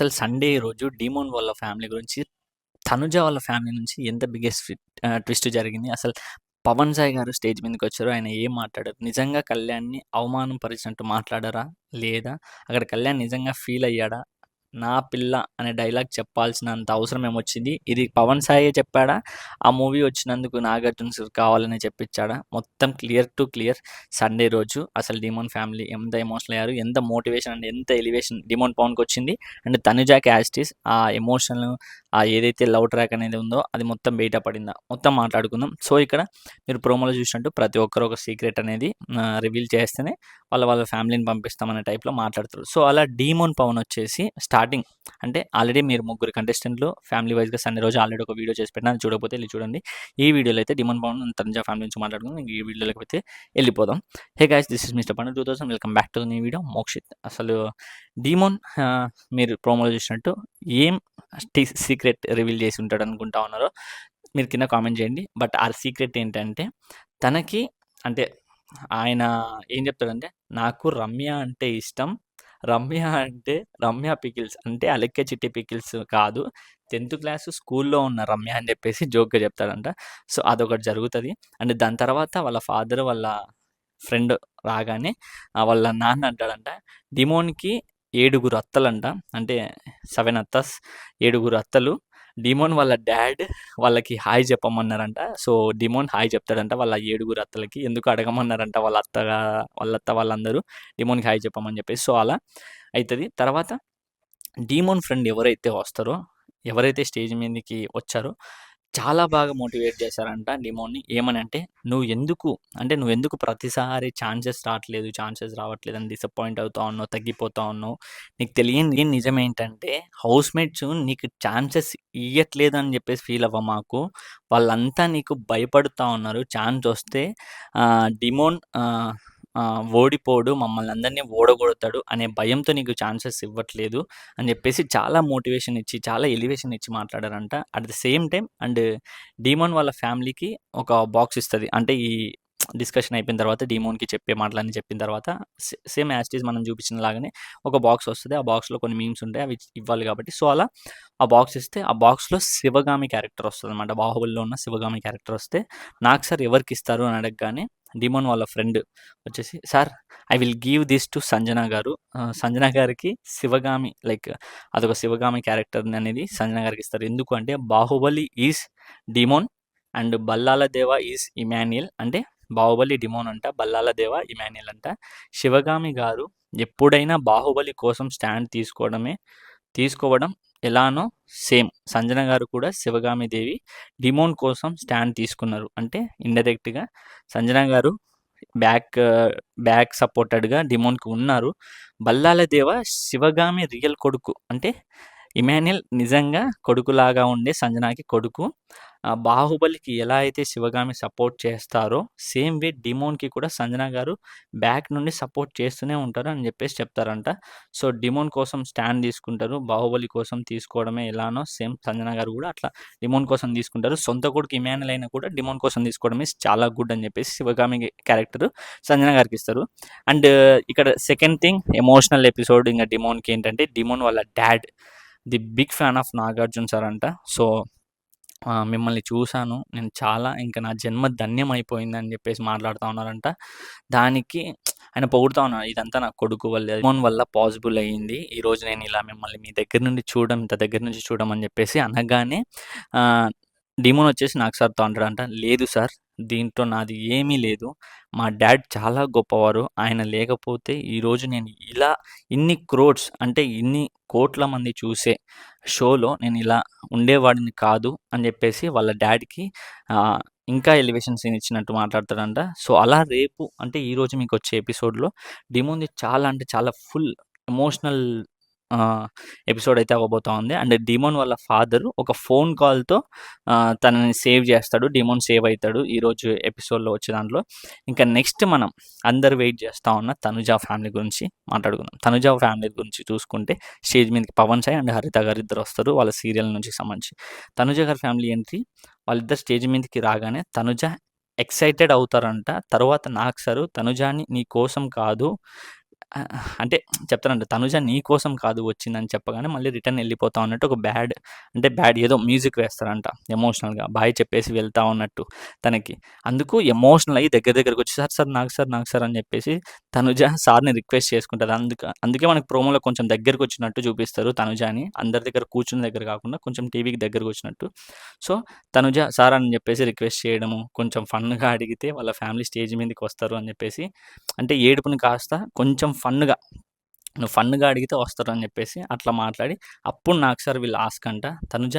అసలు సండే రోజు డీమోన్ వాళ్ళ ఫ్యామిలీ గురించి తనుజ వాళ్ళ ఫ్యామిలీ నుంచి ఎంత బిగ్గెస్ట్ ట్విస్ట్ జరిగింది. అసలు పవన్ సాయి గారు స్టేజ్ మీదకి వచ్చారు ఆయన ఏం మాట్లాడారు? నిజంగా కళ్యాణ్ని అవమానం పరిచినట్టు మాట్లాడారా? లేదా? అక్కడ కళ్యాణ్ నిజంగా ఫీల్ అయ్యాడా? నా పిల్ల అనే డైలాగ్ చెప్పాల్సినంత అవసరం ఏమొచ్చింది? ఇది పవన్ సాయే చెప్పాడా? ఆ మూవీ వచ్చినందుకు నాగార్జున సార్ కావాలని చెప్పించాడా? మొత్తం క్లియర్ టు క్లియర్ సండే రోజు అసలు డిమోన్ ఫ్యామిలీ ఎంత ఎమోషనల్ అయ్యారు? ఎంత మోటివేషన్ అండ్ ఎంత ఎలివేషన్ డిమోన్ పవన్కి వచ్చింది? అండ్ తనుజా క్యాస్టిస్ ఆ ఎమోషన్ ఆ ఏదైతే లవ్ ట్రాక్ అనేది ఉందో అది మొత్తం బయట పడిందా? మొత్తం మాట్లాడుకుందాం. సో ఇక్కడ మీరు ప్రోమోలో చూసినట్టు ప్రతి ఒక్కరు ఒక సీక్రెట్ అనేది రివీల్ చేస్తేనే వాళ్ళ వాళ్ళ ఫ్యామిలీని పంపిస్తామనే టైప్లో మాట్లాడతారు సో అలా డీమోన్ పవన్ వచ్చేసి స్టార్టింగ్ అంటే ఆల్రెడీ మీరు ముగ్గురు కంటెస్టెంట్లు ఫ్యామిలీ వైజ్గా సండే రోజు ఆల్రెడీ ఒక వీడియో చేసి పెట్టినా చూడకపోతే వెళ్ళి చూడండి. ఈ వీడియోలో అయితే డిమాండ్ పవన్ తనుజా ఫ్యామిలీ నుంచి మాట్లాడుకుని ఈ వీడియోలోకి అయితే వెళ్ళిపోదాం. Hey guys this is mister Pandu two thousand welcome back to నీ వీడియో మోక్షిత్. అసలు డీమోన్ మీరు ప్రోమోలో చూసినట్టు ఏం సీక్రెట్ రివీల్ చేసి ఉంటాడు అనుకుంటా ఉన్నారో మీరు కింద కామెంట్ చేయండి. బట్ ఆ సీక్రెట్ ఏంటంటే తనకి అంటే ఆయన ఏం చెప్తాడంటే నాకు రమ్య అంటే ఇష్టం. రమ్య అంటే రమ్య పికిల్స్ అంటే అలెక్కే చిట్టి పికిల్స్ కాదు. టెన్త్ క్లాస్ స్కూల్లో ఉన్న రమ్య అని చెప్పేసి జోక్గా చెప్తాడంట సో అదొకటి జరుగుతుంది. అండ్ దాని తర్వాత వాళ్ళ ఫాదర్ వాళ్ళ ఫ్రెండ్ రాగానే వాళ్ళ నాన్న అంటాడంట డిమోన్కి ఏడుగురు అత్తలంట. అంటే సెవెన్ అత్తస్ ఏడుగురు అత్తలు. డిమోన్ వాళ్ళ డాడ్ వాళ్ళకి హాయ్ చెప్పమన్నారంట. సో డిమోన్ హాయ్ చెప్తాడంట వాళ్ళ ఏడుగురు అత్తలకి. ఎందుకు అడగమన్నారంట వాళ్ళ అత్తగా వాళ్ళ అత్త వాళ్ళందరూ. డిమోన్కి హాయ్ చెప్పమని చెప్పేసి. సో అలా అవుతుంది తర్వాత డిమోన్ ఫ్రెండ్ ఎవరైతే వస్తారో ఎవరైతే స్టేజ్ మీదకి వచ్చారో చాలా బాగా మోటివేట్ చేశారంట డిమోని. ఏమని అంటే నువ్వు ఎందుకు అంటే నువ్వు ఎందుకు ప్రతిసారి ఛాన్సెస్ రావట్లేదు ఛాన్సెస్ రావట్లేదు అని డిసప్పాయింట్ అవుతా ఉన్నావు తగ్గిపోతా ఉన్నావు? నీకు తెలియని నిజం ఏంటంటే హౌస్ మేట్స్ నీకు ఛాన్సెస్ ఇవ్వట్లేదు అని చెప్పేసి ఫీల్ అవ్వ మాకు. వాళ్ళంతా నీకు భయపడుతూ ఉన్నారు. ఛాన్స్ వస్తే డిమోన్ ఓడిపోడు మమ్మల్ని అందరినీ ఓడగొడతాడు అనే భయంతో నీకు ఛాన్సెస్ ఇవ్వట్లేదు అని చెప్పేసి చాలా మోటివేషన్ ఇచ్చి చాలా ఎలివేషన్ ఇచ్చి మాట్లాడారంట. At the same time and Demon వాళ్ళ ఫ్యామిలీకి ఒక బాక్స్ ఇస్తుంది. అంటే ఈ డిస్కషన్ అయిపోయిన తర్వాత డీమోన్కి చెప్పే మాటలన్నీ చెప్పిన తర్వాత సేమ్ యాస్టీస్ మనం చూపించిన లాగానే ఒక బాక్స్ వస్తుంది. ఆ బాక్స్లో కొన్ని మీమ్స్ ఉంటాయి. అవి ఇవ్వాలి కాబట్టి. సో అలా ఆ బాక్స్ ఇస్తే ఆ బాక్స్లో శివగామి క్యారెక్టర్ వస్తుంది అనమాట బాహుబలిలో ఉన్న శివగామి క్యారెక్టర్ వస్తే నాకు సార్ ఎవరికి ఇస్తారు అని అడగగానే డిమోన్ వాళ్ళ ఫ్రెండ్ వచ్చేసి sir I will give this to Sanjana garu. Sanjana గారికి శివగామి లైక్ అదొక శివగామి క్యారెక్టర్ అనేది సంజన గారికి ఇస్తారు. ఎందుకు అంటే Baahubali is Demon and Bhallala Deva is Emmanuel. అంటే బాహుబలి డిమోన్ అంట బల్లాల దేవ ఇమాన్యుయల్ అంట. శివగామి గారు ఎప్పుడైనా బాహుబలి కోసం స్టాండ్ తీసుకోవడమే తీసుకోవడం ఎలానో సేమ్ సంజన గారు కూడా శివగామి దేవి డిమోన్ కోసం స్టాండ్ తీసుకున్నారు. అంటే ఇండైరెక్ట్గా సంజన గారు బ్యాక్ బ్యాక్ సపోర్టెడ్గా డిమోన్కి ఉన్నారు. బల్లాల దేవ శివగామి రియల్ కొడుకు. అంటే ఇమాన్యుల్ నిజంగా కొడుకులాగా ఉండే సంజనాకి కొడుకు. బాహుబలికి ఎలా అయితే శివగామి సపోర్ట్ చేస్తారో సేమ్ వే డిమోన్కి కూడా సంజన గారు బ్యాక్ నుండి సపోర్ట్ చేస్తూనే ఉంటారు అని చెప్పేసి చెప్తారంట. సో డిమోన్ కోసం స్టాండ్ తీసుకుంటారు. బాహుబలి కోసం తీసుకోవడమే ఎలానో సేమ్ సంజన గారు కూడా అట్లా డిమోన్ కోసం తీసుకుంటారు. సొంత కొడుకు ఇమాన్యుల్ అయినా కూడా డిమోన్ కోసం తీసుకోవడమే చాలా గుడ్ అని చెప్పేసి శివగామి క్యారెక్టర్ సంజన గారికి ఇస్తారు. అండ్ ఇక్కడ సెకండ్ థింగ్ ఎమోషనల్ ఎపిసోడ్ ఇంకా డిమోన్కి ఏంటంటే డిమోన్ వాళ్ళ dad. The big fan of Nagarjuna sir అంట. సో మిమ్మల్ని చూశాను. నేను చాలా ఇంకా నా జన్మ ధన్యం అయిపోయింది అని చెప్పేసి మాట్లాడుతూ ఉన్నారంట. దానికి ఆయన పొగుడుతూ ఉన్నారు. ఇదంతా నా కొడుకు వల్ల ఫోన్ వల్ల పాసిబుల్ అయ్యింది. ఈరోజు నేను ఇలా మిమ్మల్ని మీ దగ్గర నుండి చూడడం ఇంత దగ్గర నుంచి చూడమని చెప్పేసి అనగానే డిమోన్ వచ్చేసి నాకు సార్తో అంటాడంట లేదు సార్ దీంట్లో నాది ఏమీ లేదు. మా డాడ్ చాలా గొప్పవారు. ఆయన లేకపోతే ఈరోజు నేను ఇలా ఇన్ని క్రోడ్స్ అంటే ఇన్ని కోట్ల మంది చూసే షోలో నేను ఇలా ఉండేవాడిని కాదు అని చెప్పేసి వాళ్ళ డాడీకి ఇంకా ఎలివేషన్ సీన్ ఇచ్చినట్టు మాట్లాడతాడంట. సో అలా రేపు అంటే ఈరోజు మీకు వచ్చే ఎపిసోడ్లో డిమోన్ది చాలా అంటే చాలా ఫుల్ ఎమోషనల్ ఎపిసోడ్ అయితే అవ్వబోతా ఉంది. అండ్ డిమోన్ వాళ్ళ ఫాదర్ ఒక ఫోన్ కాల్తో తనని సేవ్ చేస్తాడు. డిమోన్ సేవ్ అవుతాడు ఈరోజు ఎపిసోడ్లో వచ్చే దాంట్లో. ఇంకా నెక్స్ట్ మనం అందరు వెయిట్ చేస్తూ ఉన్న తనుజా ఫ్యామిలీ గురించి మాట్లాడుకుందాం. తనుజా ఫ్యామిలీ గురించి చూసుకుంటే స్టేజ్ మీదకి పవన్ సాయి అండ్ హరిత గారు ఇద్దరు వస్తారు వాళ్ళ సీరియల్ నుంచి సంబంధించి. తనుజ గారి ఫ్యామిలీ ఏంటి? వాళ్ళిద్దరు స్టేజ్ మీదకి రాగానే తనుజ ఎక్సైటెడ్ అవుతారంట. తర్వాత నాకు సారు తనుజాని నీ కోసం కాదు ఆహ్, అంటే చెప్తానండి. తనుజ నీ కోసం కాదు వచ్చిందని చెప్పగానే మళ్ళీ రిటర్న్ వెళ్ళిపోతా ఉన్నట్టు ఒక బ్యాడ్ అంటే బ్యాడ్ ఏదో మ్యూజిక్ వేస్తారంట ఎమోషనల్‌గా బాయ్ చెప్పేసి వెళ్తా ఉన్నట్టు తనకి. అందుకు ఎమోషనల్ అయ్యి దగ్గర దగ్గరకి వచ్చి సార్, సార్ నాకు సార్, నాకు సార్ అని చెప్పేసి తనుజ సార్‌ని రిక్వెస్ట్ చేసుకుంటది. అందుక అందుకే మనకు ప్రోమోలో కొంచెం దగ్గరకు వచ్చినట్టు చూపిస్తారు తనుజని. అందరి దగ్గర కూర్చున్న దగ్గర కాకుండా కొంచెం టీవీకి దగ్గరకు వచ్చినట్టు. సో, తనుజ సార్ అని చెప్పేసి రిక్వెస్ట్ చేయడము, కొంచెం ఫన్‌గా అడిగితే వాళ్ళ ఫ్యామిలీ స్టేజ్ మీదకి వస్తారు అని చెప్పేసి అంటే ఏడుపుని కాస్త కొంచెం ఫన్‌గా నువ్వు ఫన్‌గా అడిగితే వస్తారు అని చెప్పేసి అట్లా మాట్లాడి అప్పుడు నాకు సార్ వీళ్ళు ఆస్క్ అంట తనుజ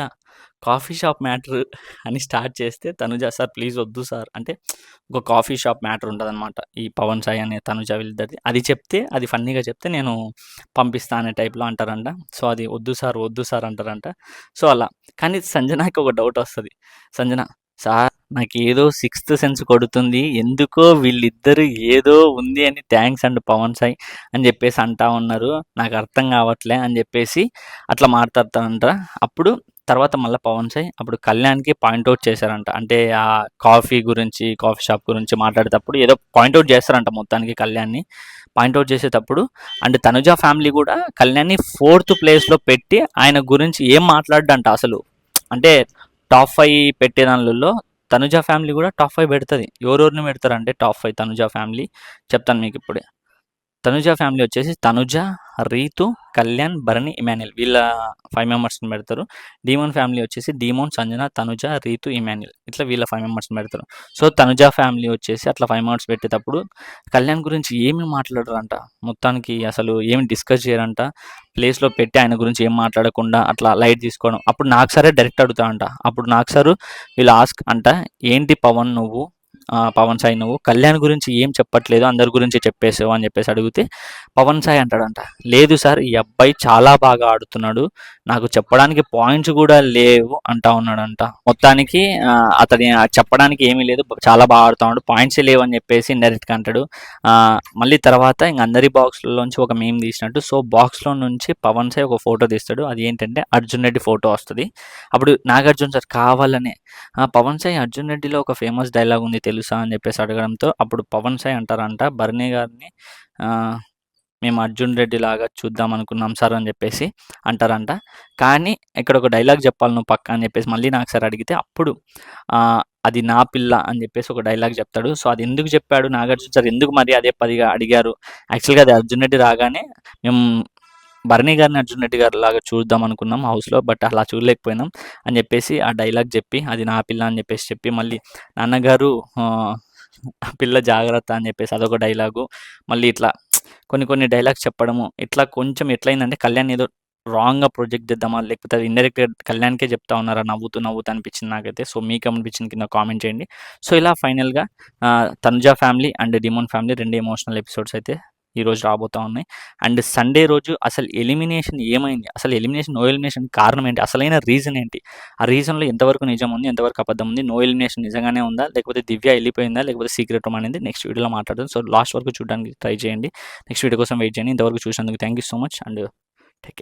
కాఫీ షాప్ మ్యాటర్ అని స్టార్ట్ చేస్తే తనుజ సార్ ప్లీజ్ వద్దు సార్ అంటే ఒక కాఫీ షాప్ మ్యాటర్ ఉంటదనమాట. ఈ పవన్ సాయి అనే తనుజ వీళ్ళిద్దరిది. అది చెప్తే అది ఫన్నీగా చెప్తే నేను పంపిస్తా అనే టైప్‌లో అంటారంట. సో, అది వద్దు సార్, వద్దు సార్ అంటారంట. సో, అలా. కానీ సంజనాకి ఒక డౌట్ వస్తుంది సంజన సార్ నాకు ఏదో సిక్స్త్ సెన్స్ కొడుతుంది. ఎందుకో వీళ్ళిద్దరు ఏదో ఉంది అని థ్యాంక్స్ అండ్ పవన్ సాయి అని చెప్పేసి అంటా ఉన్నారు. నాకు అర్థం కావట్లే అని చెప్పేసి అట్లా మాట్లాడతానంట అప్పుడు తర్వాత మళ్ళీ పవన్ సాయి అప్పుడు కళ్యాణ్‌కి పాయింట్ చేశారంట. అంటే ఆ కాఫీ గురించి, కాఫీ షాప్ గురించి మాట్లాడేటప్పుడు ఏదో పాయింట్ చేస్తారంట మొత్తానికి కళ్యాణ్‌ని. పాయింట్ చేసేటప్పుడు అండ్ తనుజ ఫ్యామిలీ కూడా కళ్యాణ్‌ని ఫోర్త్ ప్లేస్‌లో పెట్టి ఆయన గురించి ఏం మాట్లాడడంట అసలు. అంటే టాప్ ఫైవ్ పెట్టే దానిలో తనుజ ఫ్యామిలీ కూడా టాప్ 5 పెడతది. ఎవరెవరిని పెడతారంటే టాప్ ఫైవ్ తనుజ ఫ్యామిలీ చెప్తాను మీకు ఇప్పుడే తనుజ ఫ్యామిలీ వచ్చేసి తనుజ, రీతు, కళ్యాణ్, భరణి, ఇమాన్యుల్ వీళ్ళ ఫైవ్ మెంబర్స్‌ని పెడతారు. డీమోన్ ఫ్యామిలీ వచ్చేసి డీమోన్, సంజన, తనుజ, రీతు, ఇమాన్యుల్ ఇట్లా వీళ్ళ ఫైవ్ మెంబర్స్‌ని పెడతారు. సో, తనుజ ఫ్యామిలీ వచ్చేసి అట్లా ఫైవ్ మెంబర్స్ పెట్టేటప్పుడు కళ్యాణ్ గురించి ఏమి మాట్లాడరంట. మొత్తానికి అసలు ఏమి డిస్కస్ చేయరంట. ప్లేస్‌లో పెట్టి ఆయన గురించి ఏం మాట్లాడకుండా అట్లా లైట్ తీసుకోవడం. అప్పుడు నాకు సరే డైరెక్ట్ అడుగుతాడంట. అప్పుడు నాకు సారు వీళ్ళు ఆస్క్ అంట ఏంటి పవన్ నువ్వు పవన్ సాయి నువ్వు కళ్యాణ్ గురించి ఏం చెప్పట్లేదు. అందరి గురించి చెప్పేసావు అని చెప్పేసి అడిగితే పవన్ సాయి అంటాడంట. లేదు సార్ ఈ అబ్బాయి చాలా బాగా ఆడుతున్నాడు. నాకు చెప్పడానికి పాయింట్స్ కూడా లేవు అంటా ఉన్నాడంట. మొత్తానికి ఆహ్, అతని చెప్పడానికి ఏమీ లేదు. చాలా బాగా ఆడుతున్నాడు పాయింట్స్ లేవు అని చెప్పేసి ఇండైరెక్ట్‌గా అంటాడు. మళ్ళీ తర్వాత ఇంక అందరి బాక్స్‌లోంచి ఒక మేము తీసినట్టు సో, బాక్స్‌లో నుంచి పవన్ సాయి ఒక ఫోటో తీస్తాడు. అది ఏంటంటే అర్జున్ రెడ్డి ఫోటో వస్తుంది అప్పుడు నాగార్జున సార్ కావాలనే పవన్ సాయి అర్జున్ రెడ్డిలో ఒక ఫేమస్ డైలాగ్ ఉంది తెలుసు అని చెప్పేసి అడగడంతో అప్పుడు పవన్ సాయి అంటారంట భరణి గారిని మేము అర్జున్ రెడ్డి లాగా చూద్దాం అనుకున్నాం సార్ అని చెప్పేసి అంటారంట. కానీ ఇక్కడ ఒక డైలాగ్ చెప్పాలి నువ్వు పక్కా అని చెప్పేసి మళ్ళీ నాకు సార్ అడిగితే అప్పుడు అది నా పిల్ల అని చెప్పేసి ఒక డైలాగ్ చెప్తాడు. సో, అది ఎందుకు చెప్పాడు నాగార్జున సార్ ఎందుకు మరి అదే పదిగా అడిగారు? యాక్చువల్‌గా అది అర్జున్ రెడ్డి రాగానే మేము భరణి గారిని అర్జున్ రెడ్డి గారిలాగా చూద్దాం అనుకున్నాం హౌస్‌లో. బట్ అలా చూడలేకపోయినాం అని చెప్పేసి ఆ డైలాగ్ చెప్పి అది నా పిల్ల అని చెప్పేసి చెప్పి మళ్ళీ నాన్నగారు పిల్ల జాగ్రత్త అని చెప్పేసి అదొక డైలాగు. మళ్ళీ ఇట్లా కొన్ని కొన్ని డైలాగ్స్ చెప్పడము. ఇట్లా కొంచెం ఎట్లయిందంటే కళ్యాణ్ ఏదో రాంగ్‌గా ప్రొజెక్ట్ చేద్దామా? లేకపోతే అది ఇండైరెక్ట్‌గా కళ్యాణ్‌కే చెప్తా ఉన్నారా నవ్వుతూ నవ్వుతూ అనిపించింది నాకైతే. సో, మీకేమనిపించింది కింద కామెంట్ చేయండి. సో, ఇలా ఫైనల్‌గా Tanuja family and Demon family రెండు ఎమోషనల్ ఎపిసోడ్స్ అయితే ఈరోజు రాబోతా ఉన్నాయి. అండ్ సండే రోజు అసలు ఎలిమినేషన్ ఏమైంది? అసలు ఎలిమినేషన్, నో ఎలిమినేషన్ కారణం ఏంటి? అసలైన రీజన్ ఏంటి? ఆ రీజన్‌లో ఎంతవరకు నిజం ఉంది? ఎంతవరకు అబద్ధం ఉంది? నో ఎలిమినేషన్ నిజంగానే ఉందా? లేకపోతే దివ్య వెళ్ళిపోయిందా లేకపోతే సీక్రెట్ రూమ్ అనేది నెక్స్ట్ వీడియోలో మాట్లాడదాం. సో, లాస్ట్ వరకు చూడడానికి ట్రై చేయండి. నెక్స్ట్ వీడియో కోసం వెయిట్ చేయండి. ఇంతవరకు చూసినందుకు thank you so much and take care.